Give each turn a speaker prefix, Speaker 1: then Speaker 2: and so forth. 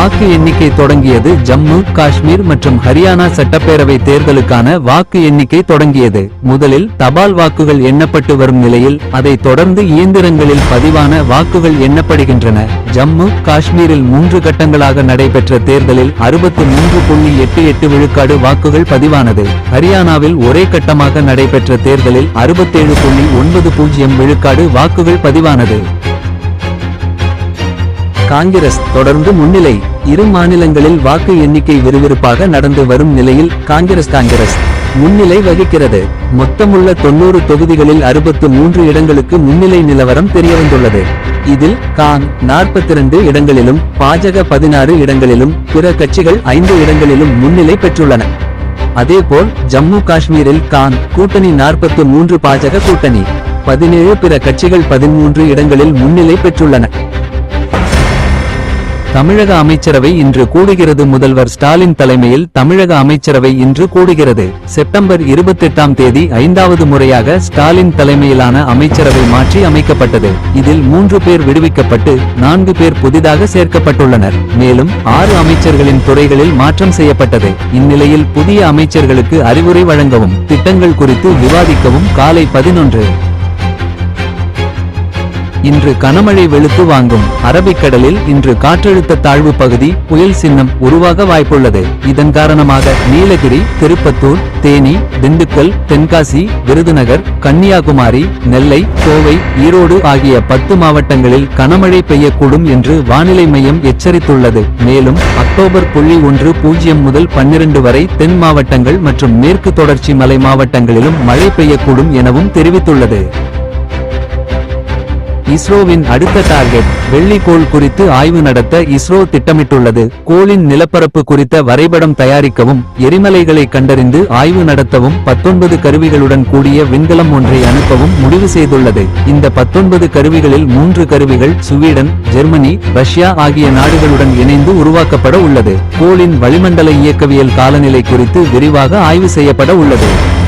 Speaker 1: வாக்கு எண்ணிக்கை தொடங்கியது ஜம்மு காஷ்மீர் மற்றும் ஹரியானா சட்டப்பேரவை தேர்தலுக்கான வாக்கு எண்ணிக்கை தொடங்கியது. முதலில் தபால் வாக்குகள் எண்ணப்பட்டு வரும் நிலையில் அதை தொடர்ந்து இயந்திரங்களில் பதிவான வாக்குகள் எண்ணப்படுகின்றன. ஜம்மு காஷ்மீரில் மூன்று கட்டங்களாக நடைபெற்ற தேர்தலில் அறுபத்து மூன்று புள்ளி எட்டு எட்டு விழுக்காடு வாக்குகள் பதிவானது. ஹரியானாவில் ஒரே கட்டமாக நடைபெற்ற தேர்தலில் அறுபத்தேழு புள்ளி ஒன்பது பூஜ்ஜியம் விழுக்காடு வாக்குகள் பதிவானது. காங்கிரஸ் தொடர்ந்து முன்னிலை இரு மாநிலங்களில் வாக்கு எண்ணிக்கை விறுவிறுப்பாக நடந்து வரும் நிலையில் காங்கிரஸ் காங்கிரஸ் முன்னிலை வகிக்கிறது. மொத்தமுள்ள தொன்னூறு தொகுதிகளில் அறுபத்து மூன்று இடங்களுக்கு முன்னிலை நிலவரம் தெரியவந்துள்ளது. இதில் காங் நாற்பத்தி இரண்டு இடங்களிலும் பாஜக பதினாறு இடங்களிலும் பிற கட்சிகள் ஐந்து இடங்களிலும் முன்னிலை பெற்றுள்ளன. அதேபோல் ஜம்மு காஷ்மீரில் காங் கூட்டணி நாற்பத்து மூன்று பாஜக கூட்டணி. பதினேழு பிற கட்சிகள் பதிமூன்று இடங்களில் முன்னிலை பெற்றுள்ளன. தமிழக அமைச்சரவை இன்று கூடுகிறது. முதல்வர் ஸ்டாலின் தலைமையில் தமிழக அமைச்சரவை இன்று கூடுகிறது. செப்டம்பர் இருபத்தெட்டாம் தேதி ஐந்தாவது முறையாக ஸ்டாலின் தலைமையிலான அமைச்சரவை மாற்றி அமைக்கப்பட்டது. இதில் மூன்று பேர் விடுவிக்கப்பட்டு நான்கு பேர் புதிதாக சேர்க்கப்பட்டுள்ளனர். மேலும் ஆறு அமைச்சர்களின் துறைகளில் மாற்றம் செய்யப்பட்டது. இந்நிலையில் புதிய அமைச்சர்களுக்கு அறிவுரை வழங்கவும் திட்டங்கள் குறித்து விவாதிக்கவும் காலை பதினொன்று இன்று கனமழை வெளுத்து வாங்கும் அரபிக்கடலில் இன்று காற்றழுத்த தாழ்வு பகுதி புயல் சின்னம் உருவாக வாய்ப்புள்ளது. இதன் காரணமாக நீலகிரி திருப்பத்தூர் தேனி திண்டுக்கல் தென்காசி விருதுநகர் கன்னியாகுமரி நெல்லை கோவை ஈரோடு ஆகிய பத்து மாவட்டங்களில் கனமழை பெய்யக்கூடும் என்று வானிலை மையம் எச்சரித்துள்ளது. மேலும் அக்டோபர் புள்ளி ஒன்று பூஜ்ஜியம் முதல் பன்னிரண்டு வரை தென் மாவட்டங்கள் மற்றும் மேற்கு தொடர்ச்சி மலை மாவட்டங்களிலும் மழை பெய்யக்கூடும் எனவும் தெரிவித்துள்ளது. இஸ்ரோவின் அடுத்த டார்கெட் வெள்ளிக்கோள் குறித்து ஆய்வு நடத்த இஸ்ரோ திட்டமிட்டுள்ளது. கோளின் நிலப்பரப்பு குறித்த வரைபடம் தயாரிக்கவும் எரிமலைகளை கண்டறிந்து ஆய்வு நடத்தவும் பத்தொன்பது கருவிகளுடன் கூடிய விண்கலம் ஒன்றை அனுப்பவும் முடிவு செய்துள்ளது. இந்த பத்தொன்பது கருவிகளில் மூன்று கருவிகள் சுவீடன் ஜெர்மனி ரஷ்யா ஆகிய நாடுகளுடன் இணைந்து உருவாக்கப்பட உள்ளது. கோளின் வளிமண்டல இயக்கவியல் காலநிலை குறித்து விரிவாக ஆய்வு செய்யப்பட உள்ளது.